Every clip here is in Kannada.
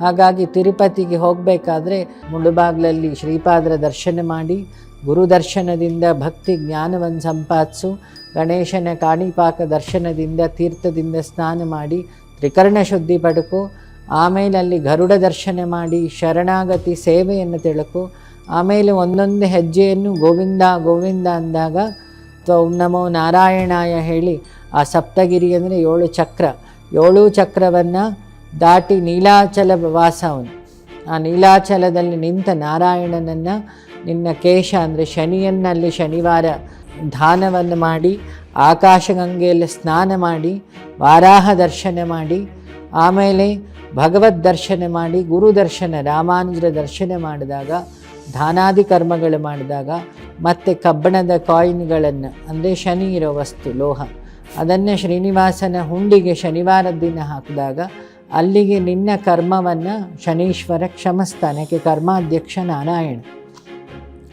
ಹಾಗಾಗಿ ತಿರುಪತಿಗೆ ಹೋಗಬೇಕಾದ್ರೆ ಮುಳುಬಾಗ್ಲಲ್ಲಿ ಶ್ರೀಪಾದರ ದರ್ಶನ ಮಾಡಿ, ಗುರು ದರ್ಶನದಿಂದ ಭಕ್ತಿ ಜ್ಞಾನವನ್ನು ಸಂಪಾದಿಸು, ಗಣೇಶನ ಕಾಣಿಪಾಕ ದರ್ಶನದಿಂದ, ತೀರ್ಥದಿಂದ ಸ್ನಾನ ಮಾಡಿ, ತ್ರಿಕರಣ ಶುದ್ಧಿ ಪಡುಕು ಆಮೇಲೆ ಅಲ್ಲಿ ಗರುಡ ದರ್ಶನ ಮಾಡಿ, ಶರಣಾಗತಿ ಸೇವೆಯನ್ನು ತಿಳ್ಕೊ, ಆಮೇಲೆ ಒಂದೊಂದು ಹೆಜ್ಜೆಯನ್ನು ಗೋವಿಂದ ಗೋವಿಂದ ಅಂದಾಗ ಓಂ ನಮೋ ನಾರಾಯಣಾಯ ಹೇಳಿ ಆ ಸಪ್ತಗಿರಿ ಅಂದರೆ ಏಳು ಚಕ್ರ. ಏಳು ಚಕ್ರವನ್ನು ದಾಟಿ ನೀಲಾಚಲ ವಾಸವನು. ಆ ನೀಲಾಚಲದಲ್ಲಿ ನಿಂತ ನಾರಾಯಣನನ್ನು, ನಿನ್ನ ಕೇಶ ಅಂದರೆ ಶನಿಯನ್ನಲ್ಲಿ ಶನಿವಾರ ದಾನವನ್ನು ಮಾಡಿ, ಆಕಾಶಗಂಗೆಯಲ್ಲಿ ಸ್ನಾನ ಮಾಡಿ, ವಾರಾಹ ದರ್ಶನ ಮಾಡಿ, ಆಮೇಲೆ ಭಗವದ್ ದರ್ಶನ ಮಾಡಿ, ಗುರು ದರ್ಶನ, ರಾಮಾನುಜರ ದರ್ಶನ ಮಾಡಿದಾಗ, ದಾನಾದಿ ಕರ್ಮಗಳು ಮಾಡಿದಾಗ, ಮತ್ತು ಕಬ್ಬಣದ ಕಾಯಿನ್ಗಳನ್ನು, ಅಂದರೆ ಶನಿ ಇರೋ ವಸ್ತು, ಲೋಹ, ಅದನ್ನು ಶ್ರೀನಿವಾಸನ ಹುಂಡಿಗೆ ಶನಿವಾರದ ದಿನ ಹಾಕಿದಾಗ ಅಲ್ಲಿಗೆ ನಿನ್ನ ಕರ್ಮವನ್ನು ಶನೀಶ್ವರ ಕ್ಷಮಿಸ್ತಾನೆ ಯಾಕೆ ಕರ್ಮಾಧ್ಯಕ್ಷ ನಾರಾಯಣ.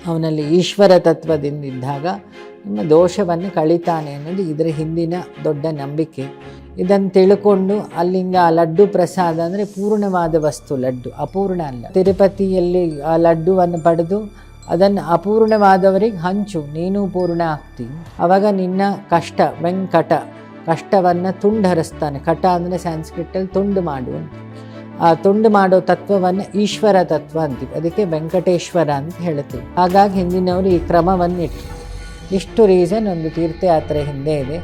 ಅವನಲ್ಲಿ ಈಶ್ವರ ತತ್ವದಿಂದಿದ್ದಾಗ ನಿಮ್ಮ ದೋಷವನ್ನು ಕಳಿತಾನೆ ಅನ್ನೋದು ಇದರ ಹಿಂದಿನ ದೊಡ್ಡ ನಂಬಿಕೆ. ಇದನ್ನು ತಿಳ್ಕೊಂಡು ಅಲ್ಲಿಂದ ಆ ಲಡ್ಡು ಪ್ರಸಾದ ಅಂದರೆ ಪೂರ್ಣವಾದ ವಸ್ತು, ಲಡ್ಡು, ಅಪೂರ್ಣ ಅಲ್ಲ. ತಿರುಪತಿಯಲ್ಲಿ ಆ ಲಡ್ಡುವನ್ನು ಪಡೆದು ಅದನ್ನು ಅಪೂರ್ಣವಾದವರಿಗೆ ಹಂಚು, ನೀನು ಪೂರ್ಣ ಆಗ್ತಿ. ಅವಾಗ ನಿನ್ನ ಕಷ್ಟ, ವೆಂಕಟ ಕಷ್ಟವನ್ನು ತುಂಡು ಹರಿಸ್ತಾನೆ ಕಟ ಅಂದರೆ ಸ್ಯಾನ್ಸ್ಕ್ರಿಟಲ್ಲಿ ತುಂಡು ಮಾಡು ಆ ತುಂಡು ಮಾಡೋ ತತ್ವವನ್ನು ಈಶ್ವರ ತತ್ವ ಅಂತೀವಿ. ಅದಕ್ಕೆ ವೆಂಕಟೇಶ್ವರ ಅಂತ ಹೇಳ್ತೀವಿ. ಹಾಗಾಗಿ ಹಿಂದಿನವರು ಈ ಕ್ರಮವನ್ನು ಇಟ್ಟರು ಇಷ್ಟು ರೀಸನ್ ಒಂದು ತೀರ್ಥಯಾತ್ರೆ ಹಿಂದೆ ಇದೆ.